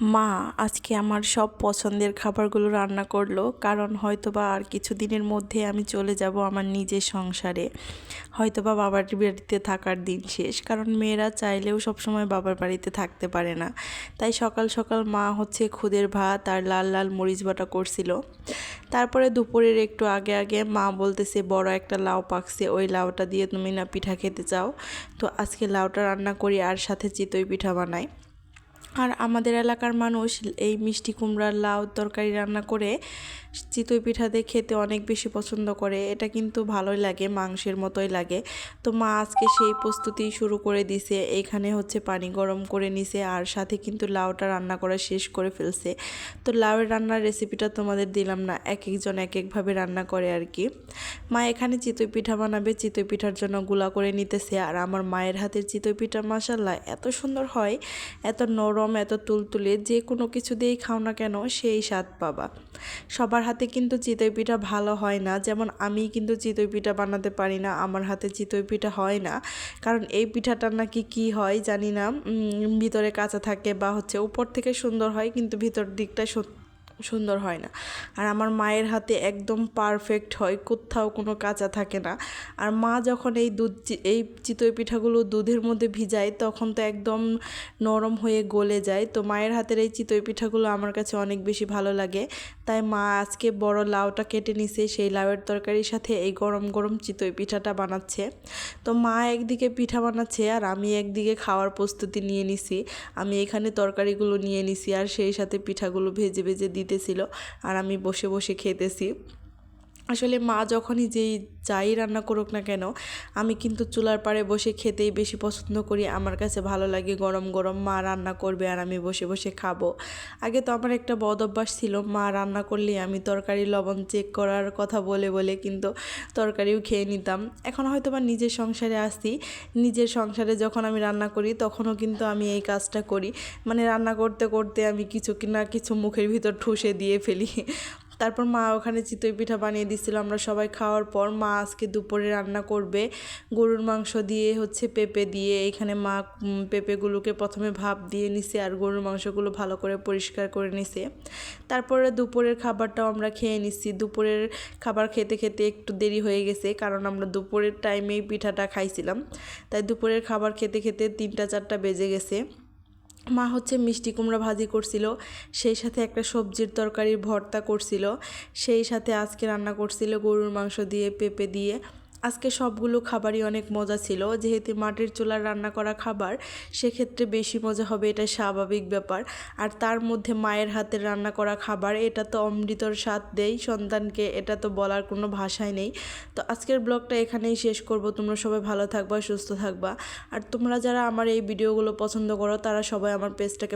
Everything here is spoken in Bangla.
মা আজকে আমার সব পছন্দের খাবারগুলো রান্না করল, কারণ হয়তোবা আর কিছু দিনের মধ্যে আমি চলে যাব আমার নিজের সংসারে। হয়তোবা বাবার বাড়িতে থাকার দিন শেষ, কারণ মেয়েরা চাইলেও সবসময় বাবার বাড়িতে থাকতে পারে না। তাই সকাল সকাল মা হচ্ছে খুদের ভাত আর লাল লাল মরিচ বাটা করছিল। তারপরে দুপুরের একটু আগে আগে মা বলতেছে, বড় একটা লাউ পাকছে, ওই লাউটা দিয়ে তুমি না পিঠা খেতে চাও। তো আজকে লাউটা রান্না করি, আর সাথে চিতই পিঠা বানাই। আর আমাদের এলাকার মানুষ এই মিষ্টি কুমড়ার লাউ তরকারি রান্না করে চিতই পিঠাতে খেতে অনেক বেশি পছন্দ করে। এটা কিন্তু ভালোই লাগে, মাংসের মতোই লাগে। তো মা আজকে সেই প্রস্তুতি শুরু করে দিছে, এখানে হচ্ছে পানি গরম করে নিছে আর সাথে কিন্তু লাউটা রান্না করা শেষ করে ফেলছে। তো লাউয়ের রান্নার রেসিপিটা তোমাদের দিলাম না এক একজন এক একভাবে রান্না করে আর কি। মা এখানে চিতই পিঠা বানাবে, চিতই পিঠার জন্যগুলা করে নিতেছে আর আমার মায়ের হাতের চিতই পিঠা মাসাল্লাহ এত সুন্দর হয়, এত নরম এত তুলতুলে, যে কোনো কিছু দিয়েই খাও না কেন, সেই স্বাদ পাবা। সবার হাতে কিন্তু চিতই পিঠা ভালো হয় না। যেমন আমি কিন্তু চিতই পিঠা বানাতে পারি না, আমার হাতে চিতই পিঠা হয় না। কারণ এই পিঠাটার নাকি কি হয় জানি না। ভিতরে কাঁচা থাকে বা হচ্ছে উপর থেকে সুন্দর হয়, কিন্তু ভিতর দিকটা সত্যি সুন্দর হয় না। আর আমার মায়ের হাতে একদম পারফেক্ট হয়, কোথাও কোনো কাঁচা থাকে না। আর মা যখন এই দুধ এই চিতই পিঠাগুলো দুধের মধ্যে ভিজায়, তখন তো একদম নরম হয়ে গলে যায়। তো মায়ের হাতের এই চিতই পিঠাগুলো আমার কাছে অনেক বেশি ভালো লাগে। তাই মা আজকে বড় লাউটা কেটে নিছে, সেই লাউয়ের তরকারির সাথে এই গরম গরম চিতই পিঠাটা বানাচ্ছে। তো মা একদিকে পিঠা বানাচ্ছে, আর আমি একদিকে খাওয়ার প্রস্তুতি নিয়ে নিছি। আমি এখানে তরকারিগুলো নিয়ে নিছি, আর সেই সাথে পিঠাগুলো ভেজে ভেজে দিতেছিল আর আমি বসে বসে খেতেছি। আসলে মা যখনই যেই, যাই রান্না করুক না কেন, আমি কিন্তু চুলার পাড়ে বসে খেতেই বেশি পছন্দ করি। আমার কাছে ভালো লাগে গরম গরম মা রান্না করবে আর আমি বসে বসে খাব। আগে তো আমার একটা বদ অভ্যাস ছিল, মা রান্না করলে আমি তরকারি লবণ চেক করার কথা বলে বলে কিন্তু তরকারিও খেয়ে নিতাম। এখন হয়তো বা নিজের সংসারে আসি, নিজের সংসারে যখন আমি রান্না করি তখনও কিন্তু আমি এই কাজটা করি। মানে রান্না করতে করতে আমি কিছু না কিছু মুখের ভিতর ঠুসে দিয়ে ফেলি। তারপর মা ওখানে চিতই পিঠা বানিয়ে দিচ্ছিল আমরা সবাই খাওয়ার পর মা আজকে দুপুরে রান্না করবে। গরুর মাংস দিয়ে হচ্ছে পেঁপে দিয়ে, এখানে মা পেঁপেগুলোকে প্রথমে ভাপ দিয়ে নিছে আর গরুর মাংসগুলো ভালো করে পরিষ্কার করে নিছে। তারপরে দুপুরের খাবারটাও আমরা খেয়ে নিচ্ছি দুপুরের খাবার খেতে খেতে একটু দেরি হয়ে গেছে, কারণ আমরা দুপুরের টাইমেই পিঠাটা খাইছিলাম। তাই দুপুরের খাবার খেতে খেতে তিনটা চারটা বেজে গেছে। মা হচ্ছে মিষ্টি কুমড়া ভাজি করছিল, সেই সাথে একটা সবজির তরকারির ভর্তা করছিল, সেই সাথে আজকে রান্না করছিল গরুর মাংস দিয়ে, পেঁপে দিয়ে। আজকে সবগুলো খাবারই অনেক মজা ছিল। যেহেতু মাটির চুলার রান্না করা খাবার, সেক্ষেত্রে বেশি মজা হবে, এটা স্বাভাবিক ব্যাপার। আর তার মধ্যে মায়ের হাতের রান্না করা খাবার, এটা তো অমৃতর স্বাদ দেই, সন্তানকে এটা তো বলার কোনো ভাষাই নেই। তো আজকের ব্লগটা এখানেই শেষ করব। তোমরা সবাই ভালো থাকবা, সুস্থ থাকবা। আর তোমরা যারা আমার এই ভিডিওগুলো পছন্দ করো, তারা সবাই আমার পেজটাকে